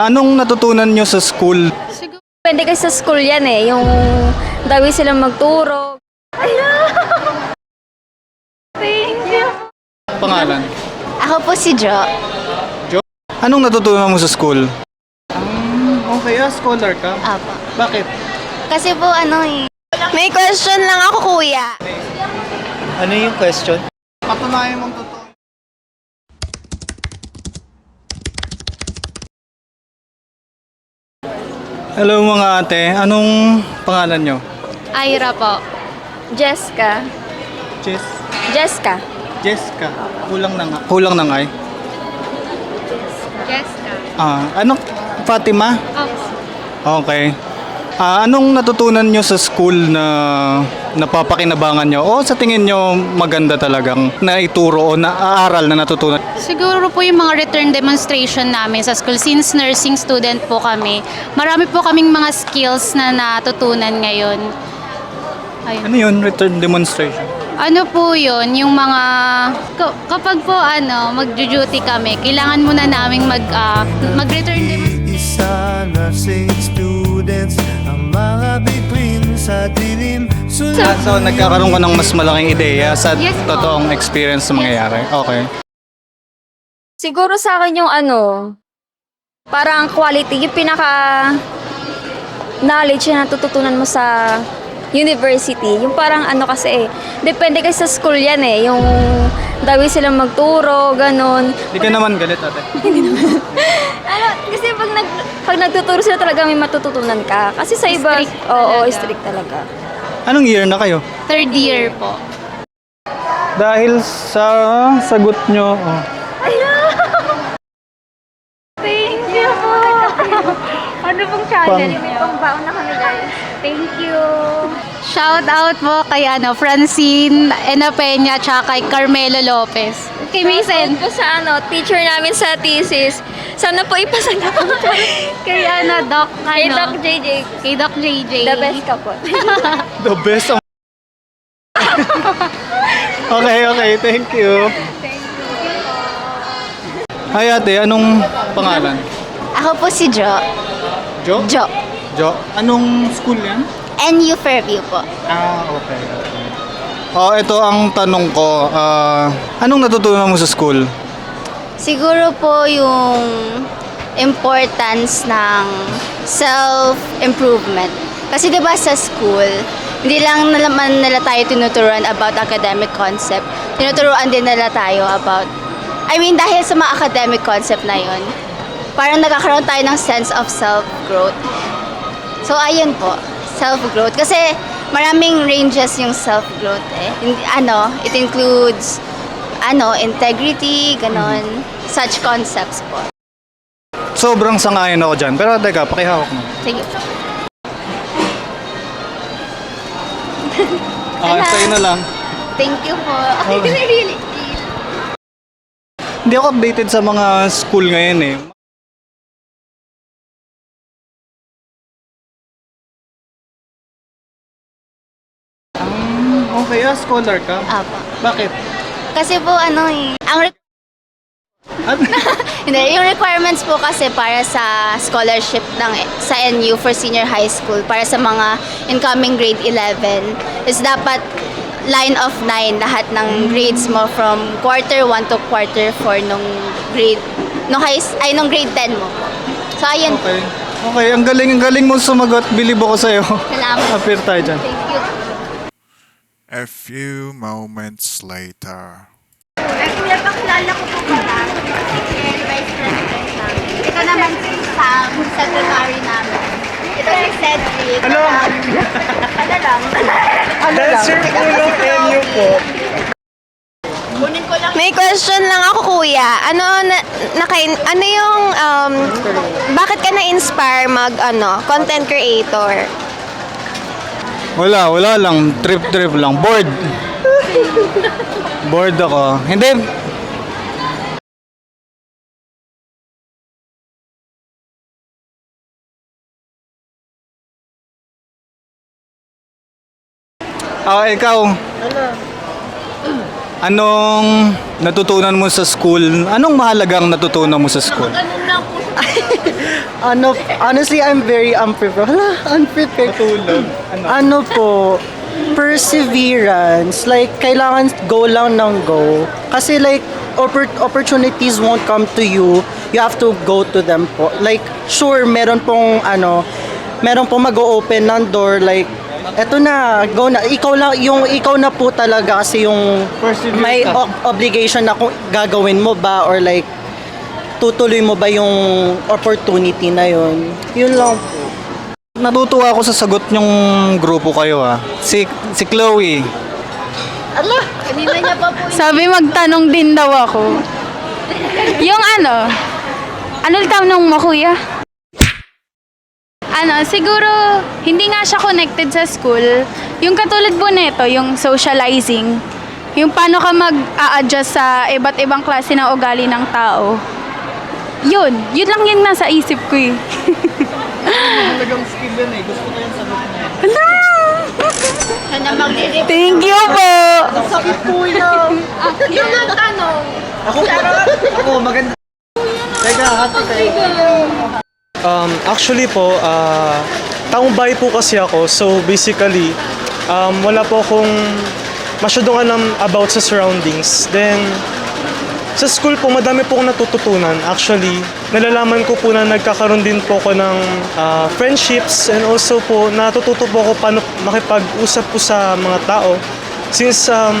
Anong natutunan nyo sa school? Siguro, pwede kasi sa school yan eh. Yung dawi silang magturo. Thank you. Pangalan? Ako po si Jo. Anong natutunan mo sa school? okay, ah, scholar ka. Apo. Bakit? Kasi po ano eh. May question lang ako kuya. Ano yung question? Patunayan mong totoo. Hello mga ate, anong pangalan nyo? Ira po. Jessica. Jess? Jessica. Jessica. Kulang na nga. Kulang na nga eh. Jessica. Ah, ano? Fatima? Oh. Okay. Ah, anong natutunan nyo sa school na napapakinabangan nyo? O sa tingin nyo maganda talagang naituro o naaaral na natutunan? Siguro po yung mga return demonstration namin sa school. Since nursing student po kami, marami po kaming mga skills na natutunan ngayon. Ayun. Ano yun? Return demonstration? Ano po yun? Yung mga... ka- Kapag po ano, mag-duty kami, kailangan muna naming mag, ah, mag-return demonstration. Isa na sing students mga bituin sa dilim Sunod so, nagkakaroon ka ng mas malaking ideya sa Yes po. totoong experience na mangyayari? Okay. Siguro sa akin yung ano, parang quality, yung pinaka knowledge na natututunan mo sa university. Yung parang ano kasi eh, depende kasi sa school yan eh, yung dawi silang magturo, ganun. Hindi ka naman galit ate. Ano, kasi pag, nag, pag nagtuturo sila talaga may matututunan ka. Kasi sa iba, Strict oo, talaga. strict talaga. Anong year na kayo? Third year po. Dahil sa sagot nyo, oh, Thank you po! Ano pong channel? May pangbaon na kami guys. Thank you! Shout out po kay ano, Francine Ena Peña tsaka kay Carmelo Lopez. Kay Mason. ko sa ano, teacher namin sa thesis. Sana po ipasa na po. Kay ano, Doc, Kay ano, Doc JJ. Kay Doc JJ. The best ka po. the best ang... okay, okay. Thank you. Hi ate, anong pangalan? Ako po si Jo. Jo? Jo. Jo. Anong school yan? NU Fairview po. Ah, okay. Oh, ito ang tanong ko. Ah, anong natutunan mo sa school? Siguro po yung importance ng self-improvement. Kasi 'di ba sa school, hindi lang naman nila tayo tinuturuan about academic concept. Tinuturuan din nila tayo about I mean dahil sa mga academic concept na 'yon, parang nagkakaroon tayo ng sense of self-growth. So ayun po, self-growth kasi maraming ranges yung self-growth eh. Hindi- Ano, it includes ano, integrity, ganon, such concepts po. Sobrang sangayon ako dyan. Pero teka, pakihawak mo. Sige. Ah, sa'yo na lang. Thank you po. Okay. really? Hindi ako updated sa mga school ngayon eh. Okay, ah, scholar ka. Apo. Bakit? Kasi po ano eh, ang re- hindi, yung requirements po kasi para sa scholarship ng sa NU for senior high school para sa mga incoming grade 11 is dapat line of 9 lahat ng grades mo from quarter 1 to quarter 4 nung grade no high ay nung grade 10 mo. So ayun. okay. Okay, ang galing, ang galing mo sumagot. Bilib ako sa'yo. Salamat. Appear tayo dyan. Thank you. A few moments later. Kuya, pakilala ko po pala. Vice President namin. Ito naman si Sam, Secretary namin. Ito si Cedric. Ano? Ano lang? Ano lang? NU po. Kunin ko lang. May question lang ako kuya. Ano na, naka, ano yung um, bakit ka na-inspire mag ano, content creator? Wala, wala lang. Trip-trip lang. Bored. Bored ako. Hindi. Ah, ikaw. Anong natutunan mo sa school? Anong mahalagang natutunan mo sa school? Ano, honestly, I'm very unprepared. Hala, unprepared. Tulog. Ano? Ano po, perseverance. Like, kailangan go lang ng go. Kasi like, oppor- opportunities won't come to you. You have to go to them po. Like, sure, meron pong, ano, meron pong mag-open ng door. Like, eto na, go na. Ikaw lang, yung ikaw na po talaga kasi yung may ka. o- obligation na kung gagawin mo ba or like, tutuloy mo ba yung opportunity na yun. Yun lang po. Natutuwa ako sa sagot yung grupo kayo ah. Si, si Chloe. Kanina niya pa po Sabi magtanong din daw ako. Yung ano, ano tanong mo kuya? Ano, siguro hindi nga siya connected sa school. Yung katulad po nito, yung socializing. Yung paano ka mag-a-adjust sa iba't ibang klase ng ugali ng tao. Yun, yun lang yung nasa isip ko eh. Talagang skill yan eh. Gusto ko yung sagot niya. siya na magre Thank you po! Sakit po yun. Yung nagtanong. Ako, ako maganda. Teka, hati kayo. Um, actually po, ah taong bahay po kasi ako. So basically, um, wala po akong masyadong alam about sa surroundings. Then, sa school po, madami po akong natututunan. Actually, nalalaman ko po na nagkakaroon din po ako ng ah, friendships and also po natututo po ako paano makipag-usap po sa mga tao. Since um,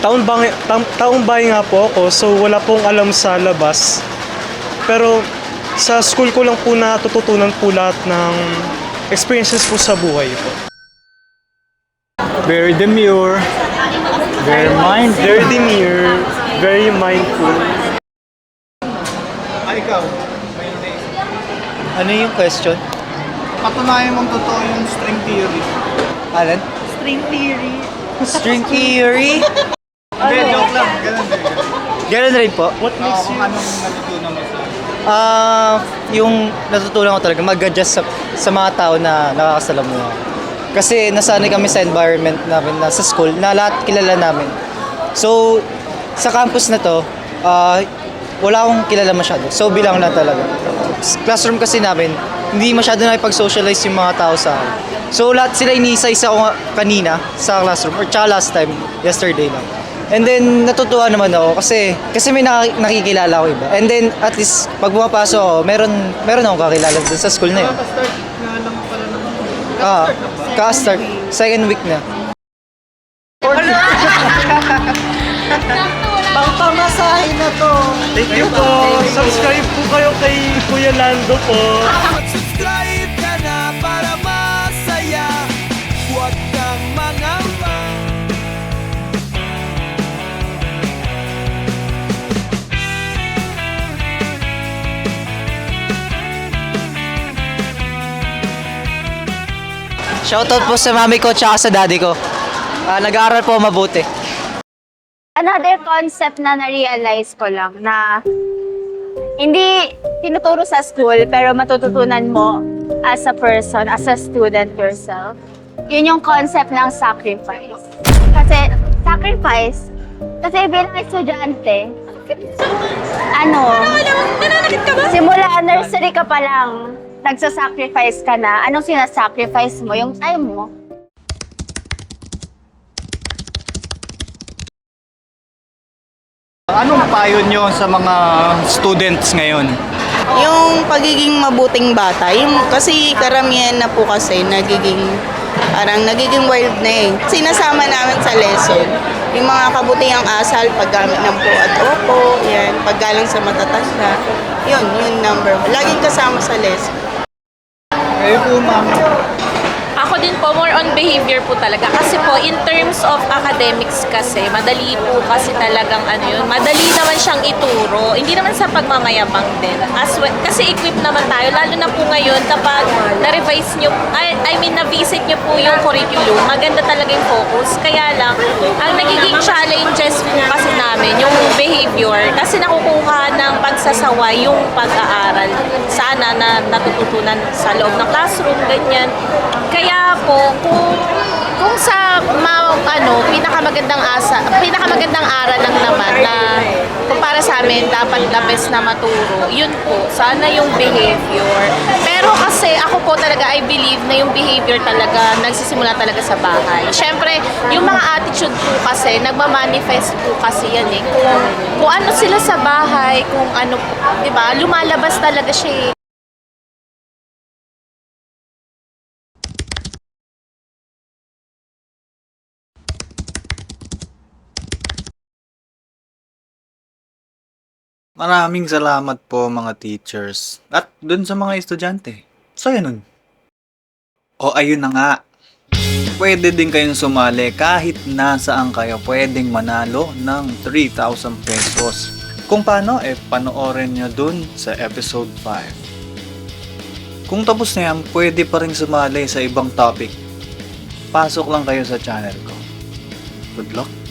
taong bahay, taong, taong bahay nga po ako, so wala pong alam sa labas. Pero sa school ko lang po natututunan po lahat ng experiences po sa buhay po. Very demure. Very mindful. Very demure, very mindful. Ah, ikaw. Ano yung question? Patunayan mong totoo yung string theory. Alan? String theory. String theory? Hindi, joke lang. Ganun din. Ganun rin po. What makes you... anong natutunan mo sa... Ah, yung natutunan ko talaga mag-adjust sa, sa mga tao na nakakasalamuha. Kasi nasanay kami sa environment namin na sa school na lahat kilala namin. So, sa campus na to, ah, wala akong kilala masyado. So, bilang lang talaga. Classroom kasi namin, hindi masyado nakipag-socialize yung mga tao sa akin. So, lahat sila iniisa-isa ko kanina sa classroom or tsaka last time, yesterday lang. And then, natutuwa naman ako kasi kasi may naki- nakikilala ko iba. And then, at least, pag pumapasok ako, meron, meron akong kakilala dun sa school na yun. Start nga lang pala ng... Ah, ka-start. Second week na. Pang pamasahe na to. Thank you po. Subscribe po kayo kay Kuya Lando po. Subscribe ka na para masaya Huwag kang mangamba Shoutout po sa mami ko tsaka sa daddy ko. Ah, nag-aaral po mabuti. Another concept na na-realize ko lang na hindi tinuturo sa school pero matututunan mo as a person, as a student yourself. Yun yung concept ng sacrifice. Kasi sacrifice, kasi bilang estudyante, ano, simula nursery ka pa lang, nagsasacrifice ka na. Anong sinasacrifice mo? Yung time mo. Anong payo nyo sa mga students ngayon? Yung pagiging mabuting bata, yung kasi karamihan na po kasi nagiging parang nagiging wild na eh. Sinasama namin sa lesson, yung mga kabutihang asal, paggamit ng po at opo, yan, paggalang sa matatanda. Yun, yun number. Laging kasama sa lesson. Kayo po, ma'am. Ako din po, more on behavior po talaga. Kasi po, in terms of academics kasi, madali po kasi talagang ano yun, madali naman siyang ituro. Hindi naman sa pagmamayabang din. As well, kasi equip naman tayo, lalo na po ngayon kapag na-revise nyo, I, I mean, na-visit nyo po yung curriculum, maganda talaga yung focus. Kaya lang, ang nagiging challenges po kasi namin, yung behavior, kasi nakukuha ng pagsasaway yung pag-aaral. Sana na natututunan sa loob ng classroom, ganyan. Kaya po, kung kung sa ma, ano, pinakamagandang asa, pinakamagandang aral lang naman na kung para sa amin dapat the best na maturo, yun po, sana yung behavior. Pero kasi ako po talaga I believe na yung behavior talaga nagsisimula talaga sa bahay. Siyempre, yung mga attitude po kasi nagmamanifest po kasi yan eh. Kung, kung ano sila sa bahay, kung ano, 'di ba? Lumalabas talaga siya eh. Maraming salamat po mga teachers. At dun sa mga estudyante. So yun nun. O ayun na nga. Pwede din kayong sumali kahit nasaan kayo pwedeng manalo ng 3,000 pesos. Kung paano, eh panoorin nyo dun sa episode 5. Kung tapos na yan, pwede pa rin sumali sa ibang topic. Pasok lang kayo sa channel ko. Good luck!